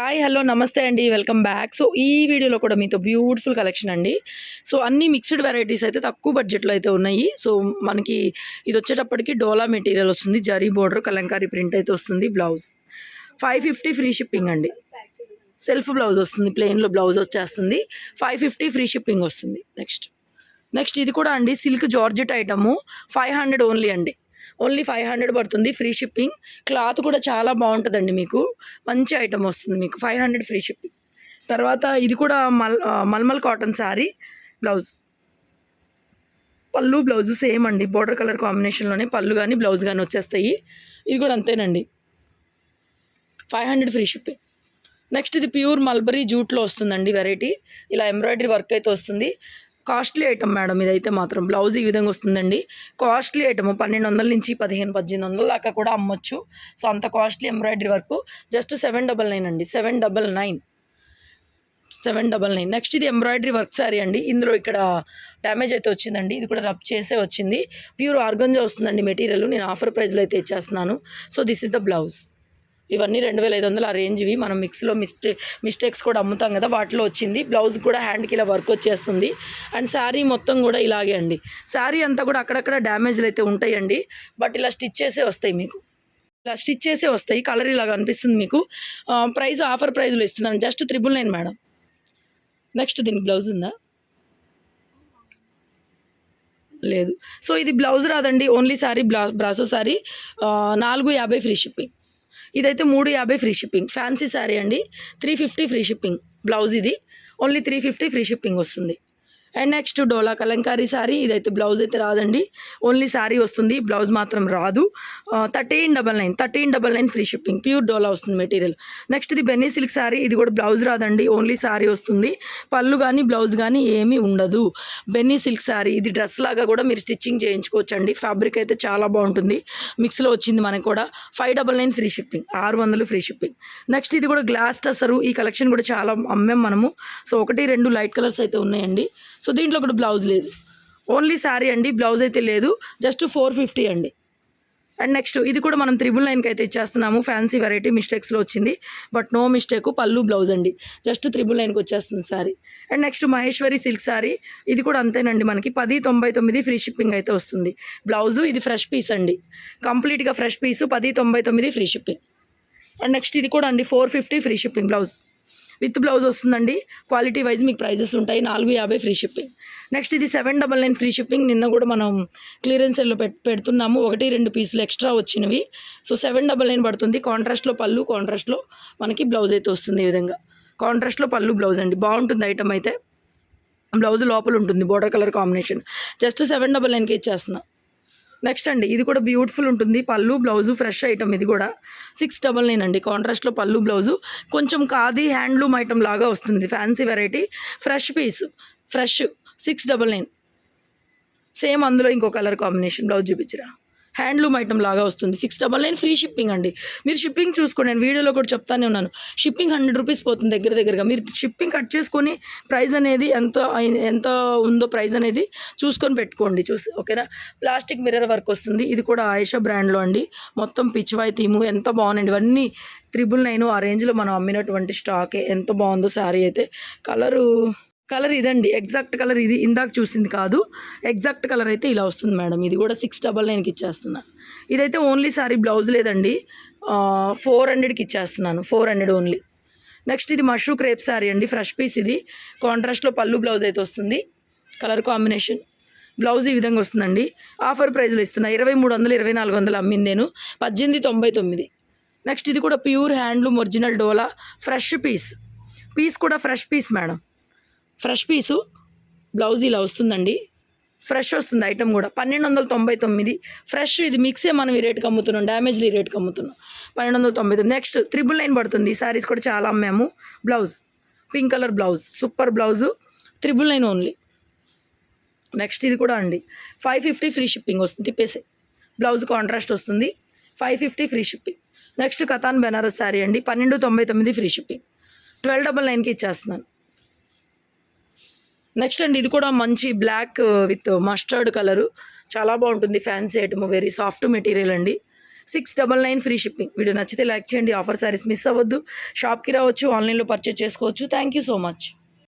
Hi hello నమస్తే అండి. Welcome back. So ఈ వీడియోలో కూడా మీతో బ్యూటిఫుల్ కలెక్షన్ అండి. సో అన్ని మిక్స్డ్ వెరైటీస్ అయితే తక్కువ బడ్జెట్లో అయితే ఉన్నాయి. సో మనకి ఇది వచ్చేటప్పటికి డోలా మెటీరియల్ వస్తుంది. జరీ బోర్డర్ కలంకారీ ప్రింట్ అయితే వస్తుంది. Blouse five fifty free shipping అండి. సెల్ఫ్ బ్లౌజ్ వస్తుంది. ప్లెయిన్లో బ్లౌజ్ వచ్చేస్తుంది. ఫైవ్ ఫిఫ్టీ ఫ్రీ షిప్పింగ్ వస్తుంది. నెక్స్ట్. నెక్స్ట్ ఇది కూడా అండి. Silk georgette item. Five hundred only అండి. ఓన్లీ ఫైవ్ హండ్రెడ్ పడుతుంది ఫ్రీ షిప్పింగ్. క్లాత్ కూడా చాలా బాగుంటుందండి మీకు. మంచి ఐటమ్ వస్తుంది మీకు ఫైవ్ హండ్రెడ్ ఫ్రీ షిప్పింగ్. తర్వాత ఇది కూడా మల్ మల్మల్ కాటన్ శారీ బ్లౌజ్. పళ్ళు బ్లౌజ్ సేమ్ అండి బోర్డర్ కలర్ కాంబినేషన్లోనే పళ్ళు కానీ బ్లౌజ్ కానీ వచ్చేస్తాయి. ఇది కూడా అంతేనండి. Five hundred free shipping. Next ఇది ప్యూర్ మల్బరీ జూట్లో వస్తుందండి వెరైటీ. ఇలా ఎంబ్రాయిడరీ వర్క్ అయితే వస్తుంది. కాస్ట్లీ ఐటమ్ మేడం ఇదైతే మాత్రం. బ్లౌజ్ ఈ విధంగా వస్తుందండి. కాస్ట్లీ ఐటమ్ పన్నెండు వందల నుంచి పదిహేను పద్దెనిమిది వందల దాకా కూడా అమ్మొచ్చు. సో అంత costly embroidery work. Just seven double nine అండి. Seven double nine. Seven double nine. Next ఇది ఎంబ్రాయిడరీ వర్క్ సారీ అండి. ఇందులో ఇక్కడ డ్యామేజ్ అయితే వచ్చిందండి. ఇది కూడా రబ్ చేసే వచ్చింది. ప్యూర్ ఆర్గంజా వస్తుందండి మెటీరియల్. నేను ఆఫర్ ప్రైస్లో అయితే ఇచ్చేస్తున్నాను. So this is the blouse. ఇవన్నీ రెండు వేల ఐదు వందల ఆ రేంజ్వి మనం మిక్స్లో మిస్టే మిస్టేక్స్ కూడా అమ్ముతాం కదా వాటిలో వచ్చింది. బ్లౌజ్ కూడా హ్యాండ్కి ఇలా వర్క్ వచ్చేస్తుంది. అండ్ శారీ మొత్తం కూడా ఇలాగే అండి. శారీ అంతా కూడా అక్కడక్కడ డ్యామేజ్లు అయితే ఉంటాయండి. బట్ ఇలా స్టిచ్ చేసే వస్తాయి మీకు. ఇలా స్టిచ్ చేసే వస్తాయి. కలర్ ఇలాగా అనిపిస్తుంది మీకు. ప్రైస్ ఆఫర్ ప్రైజ్లో ఇస్తున్నాను. Just triple nine madam next దీనికి బ్లౌజ్ ఉందా? లేదు. సో ఇది బ్లౌజ్ రాదండి. ఓన్లీ శారీ బ్లా బ్రాసో శారీ నాలుగు యాభై ఫ్రీ షిప్పింగ్ ఇదైతే మూడు యాభై ఫ్రీ షిప్పింగ్. ఫ్యాన్సీ శారీ అండి. Three fifty free shipping blouse ఇది. Only three fifty free shipping వస్తుంది. అండ్ నెక్స్ట్ డోలా కలంకారీ శారీ ఇదైతే బ్లౌజ్ అయితే రాదండి. ఓన్లీ శారీ వస్తుంది. బ్లౌజ్ మాత్రం రాదు. Thirteen double nine thirteen double nine free shipping pure dola వస్తుంది మెటీరియల్ నెక్స్ట్ ఇది బెన్నీ సిల్క్ శారీ ఇది కూడా బ్లౌజ్ రాదండి. ఓన్లీ శారీ వస్తుంది. పళ్ళు కానీ బ్లౌజ్ కానీ ఏమీ ఉండదు. బెన్నీ సిల్క్ శారీ ఇది డ్రెస్ లాగా కూడా మీరు స్టిచ్చింగ్ చేయించుకోవచ్చండి. ఫ్యాబ్రిక్ అయితే చాలా బాగుంటుంది. మిక్స్లో వచ్చింది మనకు కూడా. Five double nine free shipping ఆరు వందలు ఫ్రీ షిప్పింగ్ నెక్స్ట్ ఇది కూడా గ్లాస్ టసరు ఈ కలెక్షన్ కూడా చాలా అమ్మాం మనము. సో ఒకటి రెండు లైట్ కలర్స్ అయితే ఉన్నాయండి. సో దీంట్లో కూడా బ్లౌజ్ లేదు. ఓన్లీ శారీ అండి బ్లౌజ్ అయితే లేదు. జస్ట్ ఫోర్ ఫిఫ్టీ అండి. అండ్ నెక్స్ట్ ఇది కూడా మనం త్రిబుల్ నైన్కి అయితే ఇచ్చేస్తున్నాము. ఫ్యాన్సీ వెరైటీ మిస్టేక్స్లో వచ్చింది. బట్ నో మిస్టేక్ పళ్ళు బ్లౌజ్ అండి. జస్ట్ త్రిబుల్ నైన్కి వచ్చేస్తుంది sari and next Maheshwari silk sari ఇది కూడా అంతేనండి మనకి. పది తొంభై తొమ్మిది ఫ్రీ షిప్పింగ్ అయితే వస్తుంది. బ్లౌజు ఇది ఫ్రెష్ పీస్ అండి. కంప్లీట్గా ఫ్రెష్ పీసు పది తొంభై తొమ్మిది ఫ్రీ షిప్పింగ్ అండ్ నెక్స్ట్ ఇది కూడా అండి four fifty free shipping blouse with blouse వస్తుందండి. క్వాలిటీ వైజ్ మీకు ప్రైజెస్ ఉంటాయి. నాలుగు యాభై ఫ్రీ షిప్పింగ్ నెక్స్ట్ ఇది seven double nine free shipping నిన్న కూడా మనం క్లియరెన్స్ సెల్లో పెట్ పెడుతున్నాము. ఒకటి రెండు పీసులు ఎక్స్ట్రా వచ్చినవి. సో సెవెన్ డబల్ నైన్ పడుతుంది. కాంట్రాస్ట్లో పళ్ళు కాంట్రాస్ట్లో మనకి బ్లౌజ్ అయితే వస్తుంది ఈ విధంగా. కాంట్రాస్ట్లో పళ్ళు బ్లౌజ్ అండి. బాగుంటుంది ఐటమ్ అయితే. బ్లౌజ్ లోపల ఉంటుంది. Border colour combination just seven double నైన్కి ఇచ్చేస్తున్నా. నెక్స్ట్ అండి ఇది కూడా బ్యూటిఫుల్ ఉంటుంది. పళ్ళు బ్లౌజు ఫ్రెష్ ఐటమ్ ఇది కూడా. సిక్స్ డబల్ నైన్ అండి కాంట్రాస్ట్లో పళ్ళు బ్లౌజు. కొంచెం కాది హ్యాండ్లూమ్ ఐటమ్ లాగా వస్తుంది. Fancy variety. Fresh piece fresh six double nine. Same అందులో ఇంకో కలర్ కాంబినేషన్ బ్లౌజ్ చూపించరా. హ్యాండ్లూమ్ ఐటమ్ లాగా వస్తుంది. Six double nine free shipping అండి. మీరు షిప్పింగ్ చూసుకోండి. నేను వీడియోలో కూడా చెప్తానే ఉన్నాను. షిప్పింగ్ హండ్రెడ్ రూపీస్ పోతుంది దగ్గర దగ్గరగా. మీరు షిప్పింగ్ కట్ చేసుకొని ప్రైస్ అనేది ఎంత ఎంత ఉందో ప్రైస్ అనేది చూసుకొని పెట్టుకోండి. చూసి ఓకేనా? ప్లాస్టిక్ మిర్రర్ వర్క్ వస్తుంది. ఇది కూడా ఆయేషా బ్రాండ్లో అండి. మొత్తం పిచ్చివాయి థీము. ఎంత బాగుందండి. ఇవన్నీ త్రిబుల్ నైన్ ఆ రేంజ్లో మనం అమ్మినటువంటి స్టాకే. ఎంత బాగుందో శారీ అయితే. కలరు కలర్ ఇదండి. ఎగ్జాక్ట్ కలర్ ఇది ఇందాక చూసింది కాదు. ఎగ్జాక్ట్ కలర్ అయితే ఇలా వస్తుంది మేడం. ఇది కూడా సిక్స్ డబల్ నైన్కి ఇచ్చేస్తున్నా. ఇదైతే ఓన్లీ సారీ బ్లౌజ్ లేదండి. ఫోర్ హండ్రెడ్కి ఇచ్చేస్తున్నాను. Four hundred only. నెక్స్ట్ ఇది మష్రూ క్రేప్ శారీ అండి. ఫ్రెష్ పీస్ ఇది. కాంట్రాస్ట్లో పళ్ళు బ్లౌజ్ అయితే వస్తుంది. Colour combination. బ్లౌజ్ ఈ విధంగా వస్తుందండి. ఆఫర్ ప్రైస్లో ఇస్తున్నా. ఇరవై మూడు వందలు ఇరవై నాలుగు వందలు అమ్మింది నేను. పద్దెనిమిది తొంభై తొమ్మిది. నెక్స్ట్ ఇది కూడా pure handloom original dola fresh piece. Piece కూడా fresh piece madam. Fresh piece blouse ఇలా వస్తుందండి. ఫ్రెష్ వస్తుంది ఐటమ్ కూడా. పన్నెండు వందల తొంభై తొమ్మిది. ఫ్రెష్ ఇది మిక్సే మనం ఈ రేట్కి అమ్ముతున్నాం. డ్యామేజ్లు ఈ రేట్కి అమ్ముతున్నాం. పన్నెండు వందల తొంభై తొమ్మిది. నెక్స్ట్ త్రిబుల్ నైన్ పడుతుంది. ఈ సారీస్ కూడా చాలా అమ్మాము. Blouse pink colour blouse super blouse triple nine only next ఇది కూడా అండి. ఫైవ్ ఫిఫ్టీ ఫ్రీ షిప్పింగ్ వస్తుంది. తిప్పేసే బ్లౌజ్ కాంట్రాస్ట్ వస్తుంది. Five fifty free shipping next Katan Banaras sari అండి. పన్నెండు తొంభై తొమ్మిది ఫ్రీ షిప్పింగ్ ట్వెల్వ్ డబల్ నైన్కి ఇచ్చేస్తున్నాను. నెక్స్ట్ అండి ఇది కూడా మంచి black uh, with mustard colour. చాలా బాగుంటుంది fancy item very soft material అండి. Six double nine free shipping. Video నచ్చితే లైక్ చేయండి ఆఫర్ సారీస్ మిస్ అవ్వద్దు. షాప్కి రావచ్చు ఆన్లైన్లో పర్చేస్ చేసుకోవచ్చు. Thank you so much